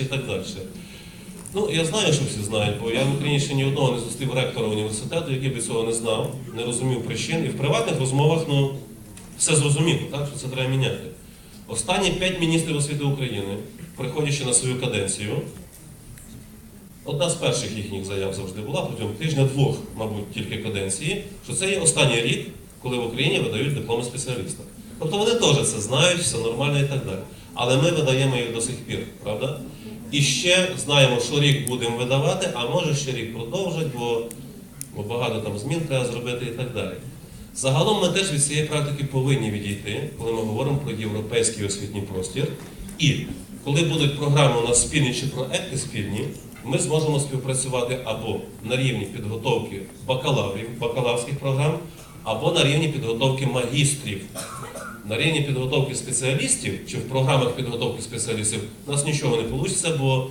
і так далі. Ну, я знаю, що всі знають, бо я в Україні ще ні одного не зустрів ректора університету, який би цього не знав, не розумів причин. І в приватних розмовах ну, все зрозуміло, так, що це треба міняти. Останні п'ять міністрів освіти України, приходячи на свою каденцію, одна з перших їхніх заяв завжди була протягом тижня-двох, мабуть, тільки каденції, що це є останній рік, коли в Україні видають дипломи спеціаліста. Тобто вони теж це знають, все нормально і так далі. Але ми видаємо їх до сих пір, правда? І ще знаємо, що рік будемо видавати, а може ще рік продовжать, бо, бо багато там змін треба зробити і так далі. Загалом ми теж від цієї практики повинні відійти, коли ми говоримо про європейський освітній простір. І коли будуть програми у нас спільні чи проекти спільні, ми зможемо співпрацювати або на рівні підготовки бакалаврів, бакалаврських програм, або на рівні підготовки магістрів. На рівні підготовки спеціалістів чи в програмах підготовки спеціалістів у нас нічого не вийде, бо,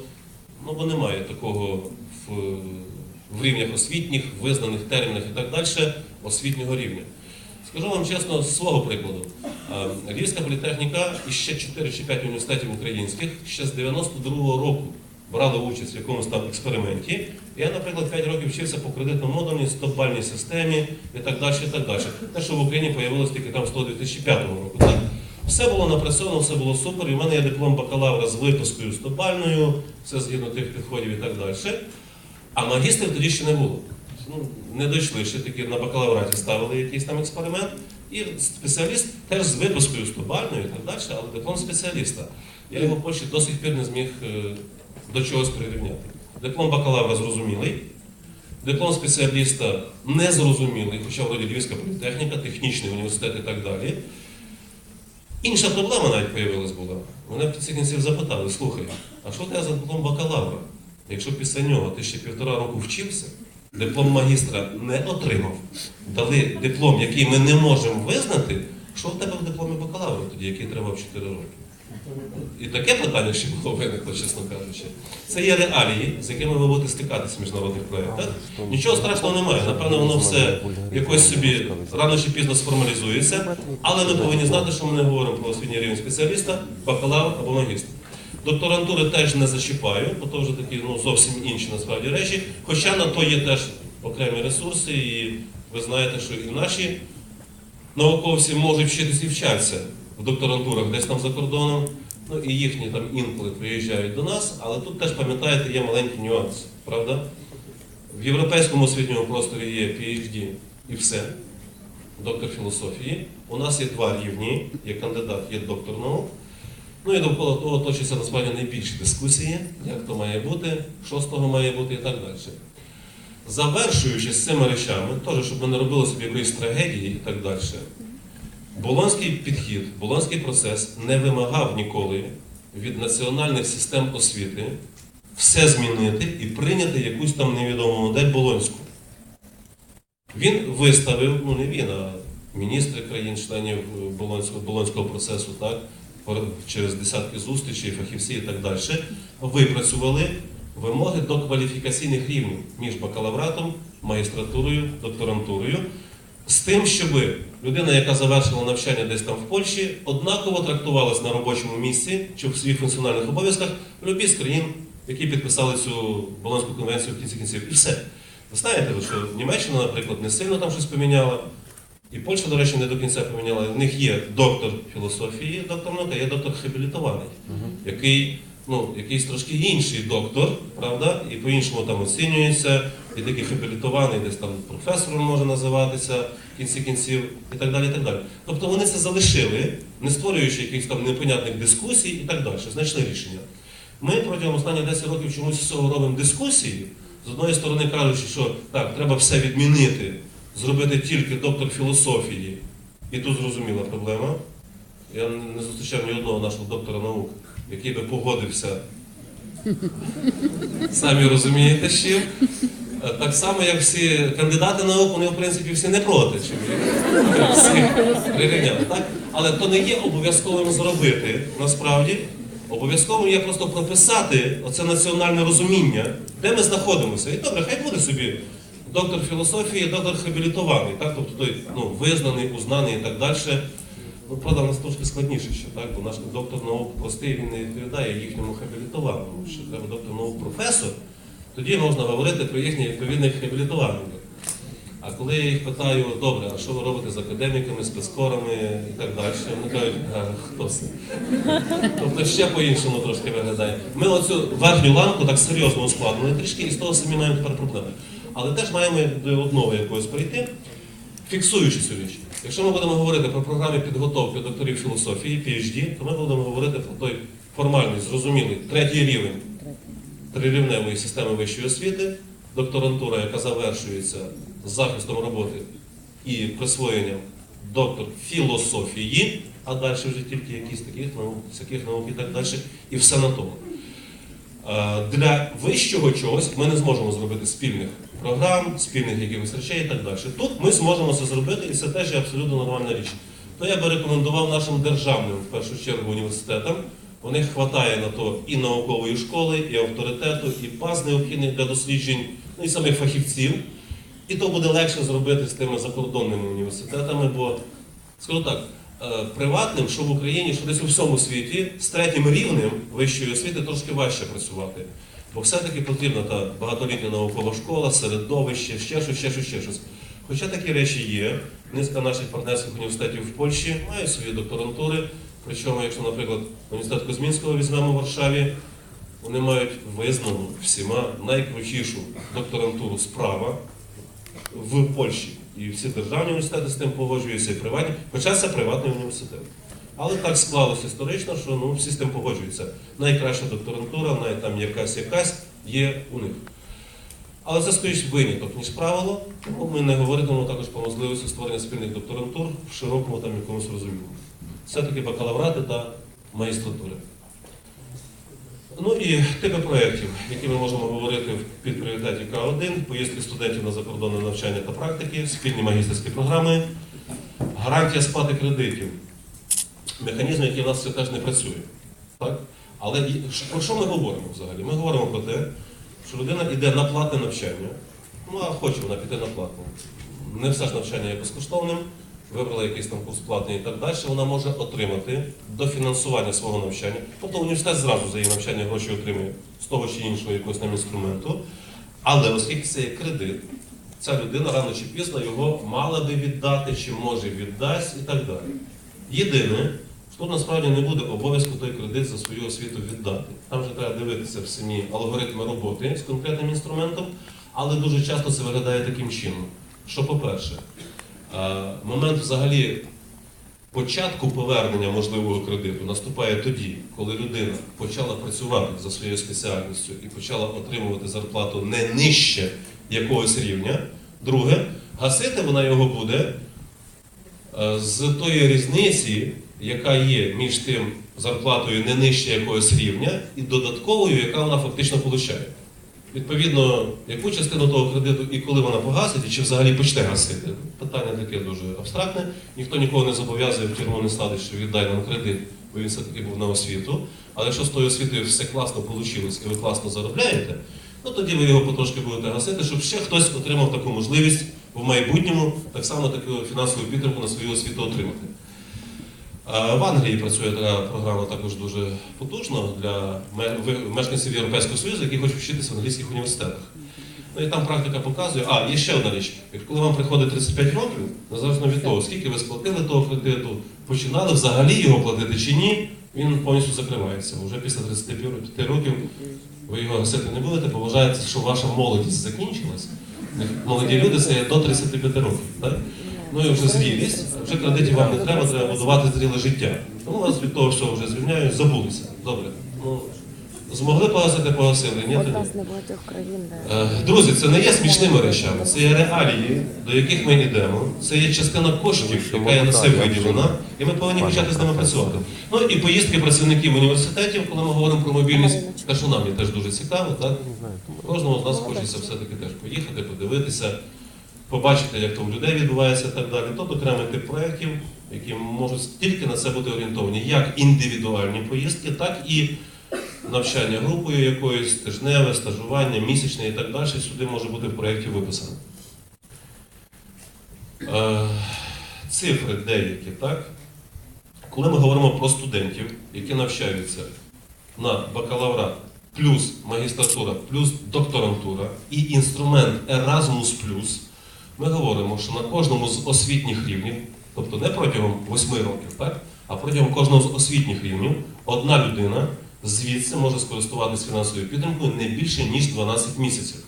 ну, бо немає такого в, в рівнях освітніх, визнаних термінах і так далі освітнього рівня. Скажу вам чесно, з свого прикладу. Львівська політехніка і ще 4 чи 5 університетів українських ще з 92-го року брали участь в якомусь там експерименті. Я, наприклад, 5 років вчився по кредитному модулі, 100-бальній системі і так далі. і так далі. Те, що в Україні з'явилось тільки там того 2005 року. Так? Все було напрацьовано, все було супер. І в мене є диплом бакалавра з випискою 100-бальною, все згідно тих підходів і так далі. А магістрів тоді ще не було. Ну, не дійшли, ще таки на бакалавраті ставили якийсь там експеримент. І спеціаліст теж з випускою 100-бальною і так далі, але диплом спеціаліста. Я його в Польщі до сих пір не зміг е, до чогось прирівняти. Диплом бакалавра зрозумілий, диплом спеціаліста незрозумілий, хоча вроді Львівська політехніка, технічний університет і так далі. Інша проблема навіть появилась була. Мене в кінці кінців запитали, слухай, а що тебе за диплом бакалавра? Якщо після нього ти ще півтора року вчився, диплом магістра не отримав, дали диплом, який ми не можемо визнати, що в тебе в дипломі бакалавра тоді, який тривав 4 роки? І таке питання ще було виникло, чесно кажучи. Це є реалії, з якими ви будете стикатися в міжнародних проєктах. Нічого страшного немає. Напевно, воно все якось собі рано чи пізно сформалізується, але ми повинні знати, що ми не говоримо про освітній рівень спеціаліста, бакалавр або магістр. Докторантури теж не зачіпаю, бо то вже такі ну, зовсім інші насправді речі. Хоча на то є теж окремі ресурси, і ви знаєте, що і наші науковці можуть вчитися і вчаться в докторантурах десь там за кордоном. Ну і їхні там інколи приїжджають до нас, але тут теж пам'ятаєте, є маленький нюанс, правда? В європейському освітньому просторі є PhD і все, доктор філософії. У нас є два рівні, є кандидат, є доктор наук. Ну і довкола того точаться насправді найбільші дискусії, як то має бути, що з того має бути і так далі. Завершуючи з цими речами, теж, щоб ми не робили собі якоїсь трагедії і так далі, Болонський підхід, болонський процес не вимагав ніколи від національних систем освіти все змінити і прийняти якусь там невідому модель болонську. Він виставив, ну не він, а міністри країн-членів болонського, болонського процесу, так, через десятки зустрічей, фахівці і так далі, випрацювали вимоги до кваліфікаційних рівнів між бакалавратом, магістратурою, докторантурою з тим, щоб людина, яка завершила навчання десь там в Польщі, однаково трактувалась на робочому місці чи в своїх функціональних обов'язках в любій з країн, які підписали цю Болонську конвенцію в кінці кінців. І все. Ви знаєте, що Німеччина, наприклад, не сильно там щось поміняла. І Польща, до речі, не до кінця поміняла. В них є доктор філософії, доктор науки, є доктор хабілітований, який ну, якийсь трошки інший доктор, правда, і по-іншому там оцінюється, і такий хабілітований, десь там професором може називатися в кінці кінців, і так далі. і так далі. Тобто вони це залишили, не створюючи якихось там непонятних дискусій і так далі, знайшли рішення. Ми протягом останніх 10 років чомусь цього робимо дискусії. З одної сторони кажучи, що так, треба все відмінити, зробити тільки доктор філософії. І тут зрозуміла проблема. Я не зустрічав ні одного нашого доктора наук, який би погодився. Самі розумієте, з чим. Е, Так само, як всі кандидати наук, вони в принципі всі не проти, чим їх всіх прирівняли. Але то не є обов'язковим зробити насправді. Обов'язковим є просто прописати оце національне розуміння, де ми знаходимося. І добре, хай буде собі доктор філософії, доктор хабілітований, так? тобто той ну, визнаний, узнаний і так далі. Ну, нас трошки складніше ще, так? Бо наш доктор наук простий, він не відповідає їхньому хабілітованому. Ще треба доктор наук професор, тоді можна говорити про їхніх відповідних хабілітованих. А коли я їх питаю, добре, а що ви робите з академіками, спецкорами і так далі, вони кажуть, а хто це? Тобто ще по-іншому трошки виглядає. Ми оцю верхню ланку так серйозно ускладнили трішки і з того самі маємо тепер проблеми. Але теж маємо до одного якогось прийти, фіксуючи цю річ. Якщо ми будемо говорити про програми підготовки докторів філософії, PhD, то ми будемо говорити про той формальний, зрозумілий, третій рівень трирівневої системи вищої освіти, докторантура, яка завершується захистом роботи і присвоєнням доктор філософії, а далі вже тільки якісь таких наук, всяких наук і так далі, і все на тому. Е, Для вищого чогось ми не зможемо зробити спільних програм, спільних якихось речей і так далі. Тут ми зможемо це зробити, і це теж є абсолютно нормальна річ. То я би рекомендував нашим державним, в першу чергу, університетам. У них вистачає на то і наукової школи, і авторитету, і баз необхідних для досліджень, ну і самих фахівців. І то буде легше зробити з тими закордонними університетами, бо скажу так, приватним, що в Україні, що десь у всьому світі, з третім рівнем вищої освіти трошки важче працювати. Бо все-таки потрібна та багатолітня наукова школа, середовище, ще щось, ще щось, ще щось. Хоча такі речі є, низка наших партнерських університетів в Польщі мають свої докторантури. Причому, якщо, наприклад, університет Козмінського візьмемо в Варшаві, вони мають визнану всіма найкрутішу докторантуру справа в Польщі. І всі державні університети з тим погоджуються, і приватні, хоча це приватний університет. Але так склалося історично, що ну, всі з тим погоджуються. Найкраща докторантура, най там якась якась є у них. Але це скоріш виняток, ніж правило, тому ми не говоритимемо також про можливості створення спільних докторантур в широкому там якомусь розумінні. Все-таки бакалаврати та магістратури. Ну і типи проєктів, які ми можемо говорити в підпріоритеті К1, поїздки студентів на закордонне навчання та практики, спільні магістерські програми, гарантія сплати кредитів, механізм, який в нас все теж не працює. Так? Але про що ми говоримо взагалі? Ми говоримо про те, що людина йде на платне навчання, ну а хоче вона піти на платне. Не все ж навчання є безкоштовним, вибрала якийсь там курс платний і так далі, вона може отримати дофінансування свого навчання. Тобто університет зразу за її навчання гроші отримує з того чи іншого якогось там інструменту. Але оскільки це є кредит, ця людина рано чи пізно його мала би віддати, чи може віддасть і так далі. Єдине, тут насправді не буде обов'язку той кредит за свою освіту віддати. Там вже треба дивитися в самі алгоритми роботи з конкретним інструментом, але дуже часто це виглядає таким чином. Що, по-перше, момент взагалі початку повернення можливого кредиту наступає тоді, коли людина почала працювати за своєю спеціальністю і почала отримувати зарплату не нижче якогось рівня. Друге, гасити вона його буде е, з тої різниці, яка є між тим зарплатою не нижче якогось рівня, і додатковою, яка вона фактично получає. Відповідно, яку частину того кредиту і коли вона погасить, і чи взагалі почне гасити? Питання таке дуже абстрактне. Ніхто нікого не зобов'язує в тюрму не що віддай нам кредит, бо він все-таки був на освіту. Але якщо з тою освітою все класно вийшло і ви класно заробляєте, ну тоді ви його потрошки будете гасити, щоб ще хтось отримав таку можливість в майбутньому так само таку фінансову підтримку на свою освіту отримати. В Англії працює така програма також дуже потужно для мешканців Європейського Союзу, які хочуть вчитися в англійських університетах. Ну і там практика показує, а, є ще одна річ. Коли вам приходить 35 років, незалежно від того, скільки ви сплатили того кредиту, починали взагалі його платити чи ні, він повністю закривається. Вже після 35 років ви його гасити не будете, бо вважається, що ваша молодість закінчилась. Молоді люди це до 35 років. Так? Ну і вже зрілість, вже кредитів вам не треба, треба будувати зріле життя. Ну, вас від того, що вже звільняють, забулися. Добре. Ну, змогли погасити, погасили, ні, то ні. Одна з небагатьох країн, де Е, Друзі, це не є смішними речами, це є реалії, до яких ми йдемо. Це є частина коштів, яка є на це виділена, і ми повинні почати з ними працювати. Ну і поїздки працівників університетів, коли ми говоримо про мобільність, те, що нам є теж дуже цікаво, так? Кожному з нас хочеться все-таки теж поїхати, подивитися, побачити, як то у людей відбувається і так далі. Тобто окремий тип проєктів, які можуть тільки на це бути орієнтовані, як індивідуальні поїздки, так і навчання групою якоюсь, тижневе, стажування, місячне і так далі, сюди може бути в проєкті виписано. Е, цифри деякі, так? Коли ми говоримо про студентів, які навчаються на бакалаврат, плюс магістратура, плюс докторантура і інструмент Erasmus+, ми говоримо, що на кожному з освітніх рівнів, тобто не протягом 8 років, так, а протягом кожного з освітніх рівнів, одна людина звідси може скористуватися фінансовою підтримкою не більше, ніж 12 місяців.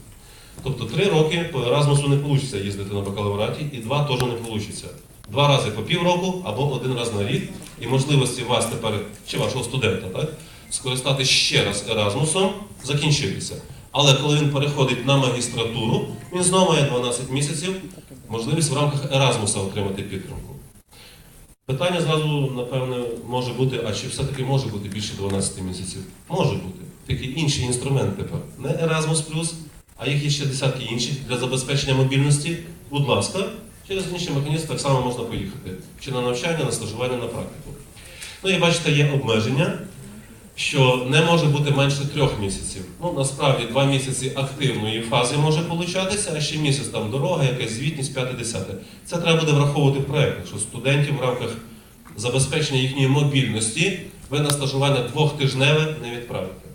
Тобто три роки по Еразмусу не вийде їздити на бакалавраті, і два теж не вийде. Два рази по півроку або один раз на рік, і можливості вас тепер, чи вашого студента, так, скористати ще раз Еразмусом закінчилися. Але коли він переходить на магістратуру, він знову має 12 місяців можливість в рамках Еразмуса отримати підтримку. Питання зразу, напевне, може бути, а чи все-таки може бути більше 12 місяців? Може бути. Тільки інший інструмент тепер. Не Erasmus+, а їх є ще десятки інших для забезпечення мобільності. Будь ласка, через інший механізм так само можна поїхати. Чи на навчання, на стажування, на практику. Ну і бачите, є обмеження, що не може бути менше трьох місяців. Ну, насправді, два місяці активної фази може получатися, а ще місяць там дорога, якась звітність, п'яте-десяте. Це треба буде враховувати в проєктах, що студентів в рамках забезпечення їхньої мобільності ви на стажування двохтижневе не відправите.